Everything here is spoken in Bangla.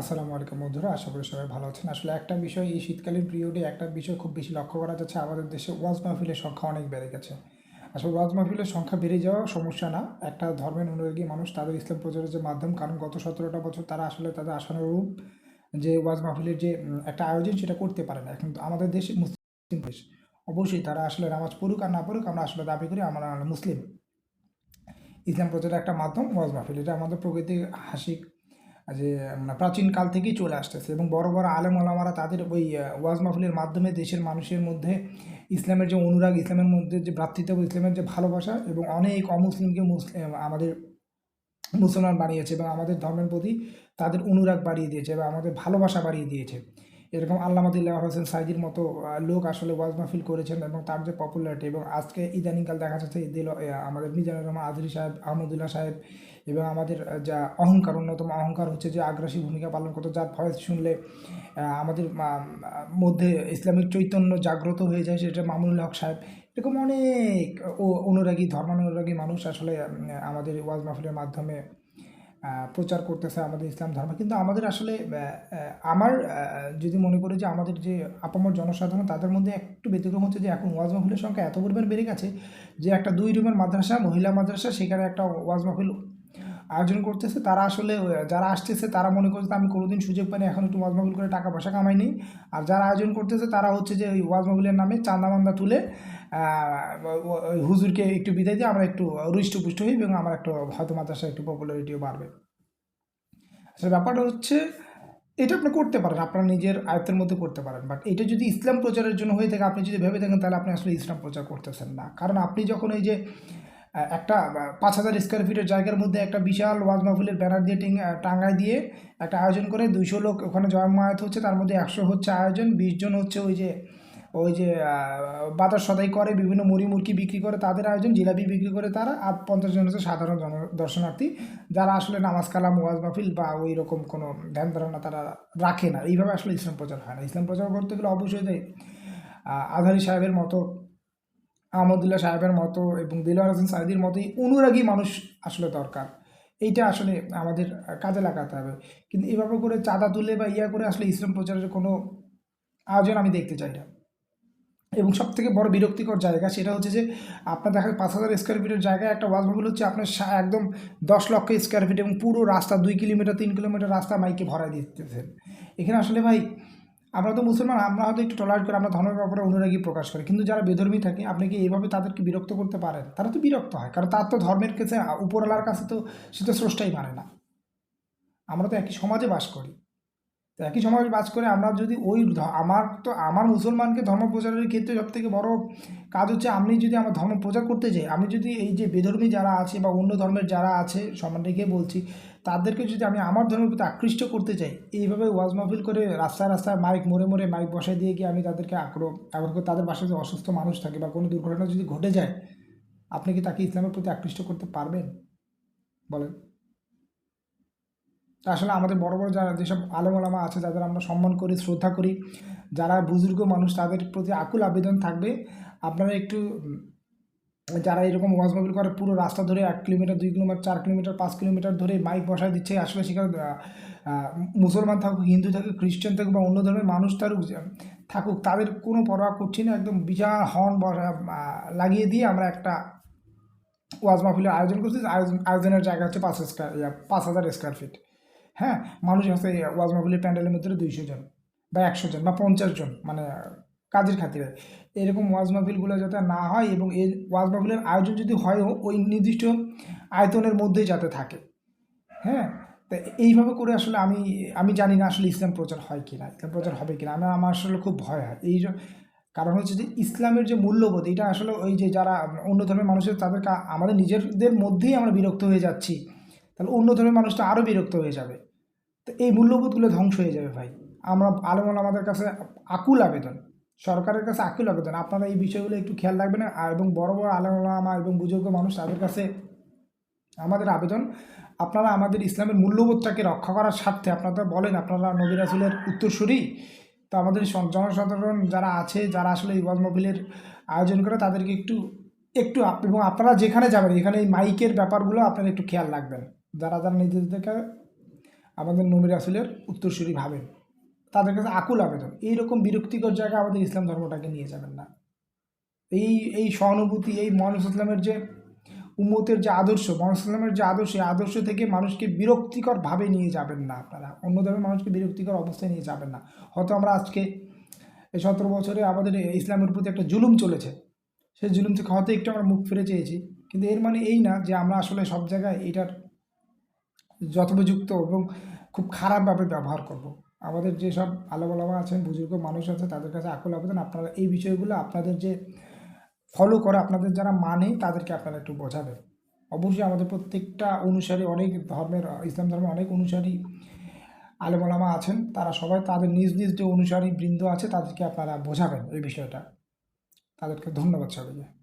আসসালামু আলাইকুম বন্ধুরা, আশা করি সবাই ভালো আছেন। আসলে একটা বিষয় এই শীতকালীন পিরিয়ডে একটা বিষয় খুব বেশি লক্ষ্য করা যাচ্ছে, আমাদের দেশে ওয়াজ মাহফিলের সংখ্যা অনেক বেড়ে গেছে। আসলে ওয়াজ মাহফিলের সংখ্যা বেড়ে যাওয়া সমস্যা না, একটা ধর্মের অনুরাগী মানুষ তাদের ইসলাম প্রচারের যে মাধ্যম, কারণ গত সতেরোটা বছর তারা আসলে তাদের আশানুরূপ যে ওয়াজ মাহফিলের যে একটা আয়োজন সেটা করতে পারে না। এখন আমাদের দেশে মুসলিম দেশ, অবশ্যই তারা আসলে নামাজ পড়ুক আর না পড়ুক, আমরা আসলে দাবি করি আমরা মুসলিম। ইসলাম প্রচারের একটা মাধ্যম ওয়াজ মাহফিল, এটা আমাদের প্রকৃতি হাসিক যে মানে প্রাচীন কাল থেকেই চলে আসতেছে এবং বড় বড় আলেম আলামারা তাদের ওই ওয়াজ মাহফিলের মাধ্যমে দেশের মানুষের মধ্যে ইসলামের যে অনুরাগ, ইসলামের মধ্যে যে ভ্রাতৃত্ব, ইসলামের যে ভালোবাসা এবং অনেক অমুসলিমকে মুসলিম আমাদের মুসলমান বানিয়েছে এবং আমাদের ধর্মের প্রতি তাদের অনুরাগ বাড়িয়ে দিয়েছে এবং আমাদের ভালোবাসা বাড়িয়ে দিয়েছে। এরকম আল্লামাদুল্লাহ হোসেন সাইদির মতো লোক আসলে ওয়াজ মাহফিল করেছেন এবং তার যে পপুলারিটি এবং আজকে ইদানিংকাল দেখা যাচ্ছে দিল আমাদের মিজানুর রহমান আদরি সাহেব, আহমদুল্লাহ সাহেব এবং আমাদের যা অহংকার, অন্যতম অহংকার হচ্ছে যে আগ্রাসী ভূমিকা পালন করতো, যার ভয়েস শুনলে আমাদের মধ্যে ইসলামিক চৈতন্য জাগ্রত হয়ে যায় সেটা মামুনুল হক সাহেব। এরকম অনেক অনুরাগী, ধর্মানুরাগী মানুষ আসলে আমাদের ওয়াজ মাহফিলের মাধ্যমে প্রচার করতেছে আমাদের ইসলাম ধর্ম। কিন্তু আমাদের আসলে আমার যদি মনে করি যে আমাদের যে আপামর জনসাধারণ, তাদের মধ্যে একটু ব্যতিক্রম হচ্ছে যে এখন ওয়াজ মাহফিলের সংখ্যা এত পরিমাণ বেড়ে গেছে যে একটা দুই রুমের মাদ্রাসা, মহিলা মাদ্রাসা, সেখানে একটা ওয়াজ মাহফিল আয়োজন করতেছে, তারা আসলে যারা আসতেছে, তারা মনে করছে আমি কোনোদিন সুযোগ পাইনি, এখন একটু ওয়াজ মাহফিল করে টাকা পয়সা কামাইনি। আর যারা আয়োজন করতেছে, তারা হচ্ছে যে ওই ওয়াজ মাহফিলের নামে চান্দা মান্দা তুলে হুজুরকে একটু বিদায় দিয়ে আমরা একটু রুষ্টপুষ্ট হই এবং আমার একটু হয়তো মাদ্রাসা একটু পপুলারিটিও বাড়বে। আসলে ব্যাপারটা হচ্ছে, এটা আপনি করতে পারেন, আপনার নিজের আয়ত্তের মধ্যে করতে পারেন। বাট এটা যদি ইসলাম প্রচারের জন্য হয়ে থাকে, আপনি যদি ভেবে থাকেন, তাহলে আপনি আসলে ইসলাম প্রচার করতেছেন না। কারণ আপনি যখন এই যে একটা পাঁচ হাজার স্কোয়ার ফিটের জায়গার মধ্যে একটা বিশাল ওয়াজ মাহফিলের ব্যানার দিয়ে টাঙ্গায় দিয়ে একটা আয়োজন করে দুইশো লোক ওখানে জয়মায়াত হচ্ছে, তার মধ্যে একশো হচ্ছে আয়োজন, বিশ জন হচ্ছে ওই যে ওই যে বাজার সদাই করে, বিভিন্ন মুড়ি মুরগি বিক্রি করে তাদের আয়োজন, জিলাপি বিক্রি করে তারা, আর পঞ্চাশ জন হচ্ছে সাধারণ জন, দর্শনার্থী, যারা আসলে নামাজ কালাম, ওয়াজ মাহফিল বা ওই রকম কোনো ধ্যান ধারণা তারা রাখে না। এইভাবে আসলে ইসলাম প্রচার হয় না। ইসলাম প্রচার করতে গেলে অবশ্যই আধারি সাহেবের মতো আহমদুল্লাহ সাহেবের মতো এবং দিলওয়ার হোসেন সাইদির মতোই অনুরাগী মানুষ আসলে দরকার। এইটা আসলে আমাদের কাজে লাগাতে হবে। কিন্তু এভাবে করে চাঁদা তুলে বা ইয়া করে আসলে ইসলাম প্রচারের কোনো আয়োজন আমি দেখতে চাই না। এবং সব থেকে বড় বিরক্তিকর জায়গা সেটা হচ্ছে যে, আপনার দেখা পাঁচ হাজার স্কোয়ার ফিটের জায়গায় একটা ওয়াজ মাহফিল হচ্ছে আপনার একদম দশ লক্ষ স্কোয়ার ফিট এবং পুরো রাস্তা দুই কিলোমিটার, তিন কিলোমিটার রাস্তা মাইকে ভরাই দিতেছেন। এখানে আসলে ভাই আমরা তো মুসলমান, আমরা হয়তো একটু টলারেট করে, আমরা ধর্মের ব্যাপারে অনুরাগী প্রকাশ করি। কিন্তু যারা বেধর্মী থাকে, আপনি কি এইভাবে তাদেরকে বিরক্ত করতে পারেন? তারা তো বিরক্ত হয়, কারণ তার তো ধর্মের কাছে, উপরওয়ালার কাছে তো সে তো স্রষ্টাই মানে না। আমরা তো একই সমাজে বাস করি। তো একই সমাজে বাস করে আমরা যদি ওই আমার তো আমার মুসলমানকে ধর্ম প্রচারের ক্ষেত্রে সব থেকে বড় কাজ হচ্ছে আমি যদি আমার ধর্ম প্রচার করতে যাই, আমি যদি এই যে বেধর্মী যারা আছে বা অন্য ধর্মের যারা আছে, সম্মান রেখে বলছি, তাদেরকে যদি আমি আমার ধর্মের প্রতি আকৃষ্ট করতে চাই এইভাবে ওয়াজ মাহফিল করে রাস্তায় রাস্তায় মাইক মোড়ে মোড়ে মাইক বসাই দিয়ে গিয়ে আমি তাদেরকে আগ্রহ এখন করে তাদের বাসায় যে অসুস্থ মানুষ থাকে বা কোনো দুর্ঘটনা যদি ঘটে যায়, আপনি কি তাকে ইসলামের প্রতি আকৃষ্ট করতে পারবেন? বলেন। তা আসলে আমাদের বড় বড় যারা যেসব আলম ওলামা আছে, যাদের আমরা সম্মান করি, শ্রদ্ধা করি, যারা বুজুর্গ মানুষ, তাদের প্রতি আকুল আবেদন থাকবে। আপনারা একটু যারা এরকম ওয়াজ মাহফিল করে, পুরো রাস্তা ধরে এক কিলোমিটার, দুই কিলোমিটার, চার কিলোমিটার, পাঁচ কিলোমিটার ধরে মাইক বসায় দিচ্ছে, আসলে সেখানে মুসলমান থাকুক, হিন্দু থাকুক, খ্রিস্টান থাকুক বা অন্য ধর্মের মানুষ থাকুক থাকুক, তাদের কোনো পরোয়া করছি না, একদম বিশাল হর্ন লাগিয়ে দিয়ে আমরা একটা ওয়াজ মাহফিলের আয়োজন করছি। আয়োজন, আয়োজনের জায়গা হচ্ছে পাঁচ স্কোয়ার পাঁচ হাজার স্কোয়ার ফিট। হ্যাঁ মানুষ আছে ওয়াজ মাহফিলের প্যান্ডেলের মধ্যে দুইশো জন বা একশো জন বা পঞ্চাশ জন মানে কাজের খাতিরে। এরকম ওয়াজ মাহফিলগুলো যাতে না হয় এবং এই ওয়াজ মাহফিলের আয়োজন যদি হয়ও ওই নির্দিষ্ট আয়তনের মধ্যেই যাতে থাকে। হ্যাঁ তা এইভাবে করে আসলে আমি আমি জানি না আসলে ইসলাম প্রচার হয় কি না ইসলাম প্রচার হবে কি না আমি আমার আসলে খুব ভয় হয়। এই কারণ হচ্ছে যে ইসলামের যে মূল্যবোধ, এটা আসলে ওই যে যারা অন্য ধর্মের মানুষের তাদের আমাদের নিজেদের মধ্যেই আমরা বিরক্ত হয়ে যাচ্ছি। তাহলে অন্য ধর্মের মানুষটা আরও বিরক্ত হয়ে যাবে। তো এই মূল্যবোধগুলো ধ্বংস হয়ে যাবে ভাই। আমরা আলমল আমাদের কাছে আকুল আবেদন, সরকারের কাছে আকুল আবেদন। আপনারা এই বিষয়গুলো একটু খেয়াল রাখবেন আর এবং বড় বড় আলমা এবং বুজুর্গ মানুষ তাদের কাছে আমাদের আবেদন। আপনারা আমাদের ইসলামের মূল্যবোধটাকে রক্ষা করার স্বার্থে, আপনারা বলেন, আপনারা নবী রাসুলের উত্তরসূরি। তো আমাদের জনসাধারণ যারা আছে, যারা আসলে এই মাহফিলের আয়োজন করে, তাদেরকে একটু একটু এবং আপনারা যেখানে যাবেন, এখানে এই মাইকের ব্যাপারগুলো আপনারা একটু খেয়াল রাখবেন। যারা যারা নিজেদেরকে আমাদের নবী রাসুলের উত্তরসূরি ভাবেন। তাদের কাছে আকুল আবেদন। এইরকম বিরক্তিকর জায়গায় আমাদের ইসলাম ধর্মটাকে নিয়ে যাবেন না। এই এই সহানুভূতি, এই মহানুস ইসলামের যে উম্মতের যে আদর্শ মহানুস ইসলামের যে আদর্শ, এই আদর্শ থেকে মানুষকে বিরক্তিকরভাবে নিয়ে যাবেন না আপনারা। অন্য ধর্মের মানুষকে বিরক্তিকর অবস্থায় নিয়ে যাবেন না। হয়তো আমরা আজকে এই সতেরো বছরে আমাদের ইসলামের প্রতি একটা জুলুম চলেছে। সেই জুলুম থেকে হয়তো একটু আমরা মুখ ফিরে চেয়েছি। কিন্তু এর মানে এই না যে আমরা আসলে সব জায়গায় এটার যথোপযুক্ত এবং খুব খারাপভাবে ব্যবহার করব। আমাদের যেসব আলোবালামা আছেন, বুজুর্গ মানুষ আছে, তাদের কাছে আকুল আবেদন। আপনারা এই বিষয়গুলো আপনাদের যে ফলো করে, আপনাদের যারা মানে তাদেরকে আপনারা একটু বোঝাবেন। অবশ্যই আমাদের প্রত্যেকটা অনুসারী অনেক ধর্মের, ইসলাম ধর্মের অনেক অনুসারী আলেমলামা আছেন। তারা সবাই তাদের নিজ নিজ যে অনুসারী বৃন্দ আছে, তাদেরকে আপনারা বোঝাবেন এই বিষয়টা। তাদেরকে ধন্যবাদ সবাইকে।